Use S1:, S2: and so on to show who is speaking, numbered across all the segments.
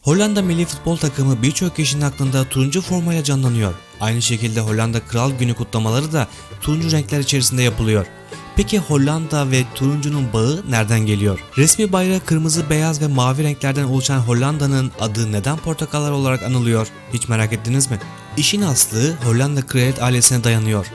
S1: Hollanda milli futbol takımı birçok kişinin aklında turuncu formayla canlanıyor. Aynı şekilde Hollanda Kral Günü kutlamaları da turuncu renkler içerisinde yapılıyor. Peki Hollanda ve turuncunun bağı nereden geliyor? Resmi bayrağı kırmızı, beyaz ve mavi renklerden oluşan Hollanda'nın adı neden portakallar olarak anılıyor? Hiç merak ettiniz mi? İşin aslı Hollanda kraliyet ailesine dayanıyor.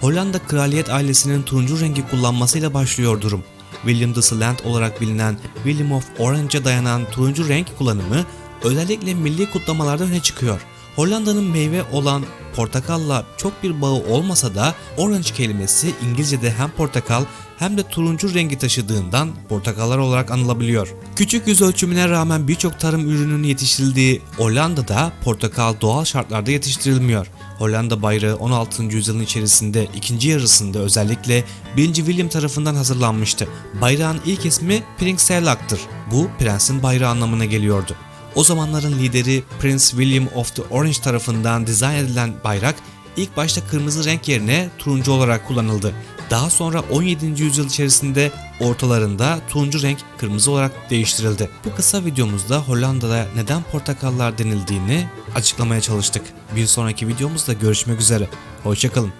S1: Hollanda kraliyet ailesinin turuncu rengi kullanmasıyla başlıyor durum. William de Slant olarak bilinen William of Orange'a dayanan turuncu renk kullanımı özellikle milli kutlamalarda öne çıkıyor. Hollanda'nın meyve olan portakalla çok bir bağı olmasa da orange kelimesi İngilizce'de hem portakal hem de turuncu rengi taşıdığından portakallar olarak anılabiliyor. Küçük yüz ölçümüne rağmen birçok tarım ürününün yetiştirildiği Hollanda'da portakal doğal şartlarda yetiştirilmiyor. Hollanda bayrağı 16. yüzyılın içerisinde ikinci yarısında özellikle 1. William tarafından hazırlanmıştı. Bayrağın ilk ismi Prinselag'tır. Bu prensin bayrağı anlamına geliyordu. O zamanların lideri Prince William of the Orange tarafından dizayn edilen bayrak ilk başta kırmızı renk yerine turuncu olarak kullanıldı. Daha sonra 17. yüzyıl içerisinde ortalarında turuncu renk kırmızı olarak değiştirildi. Bu kısa videomuzda Hollanda'da neden portakallar denildiğini açıklamaya çalıştık. Bir sonraki videomuzda görüşmek üzere. Hoşçakalın.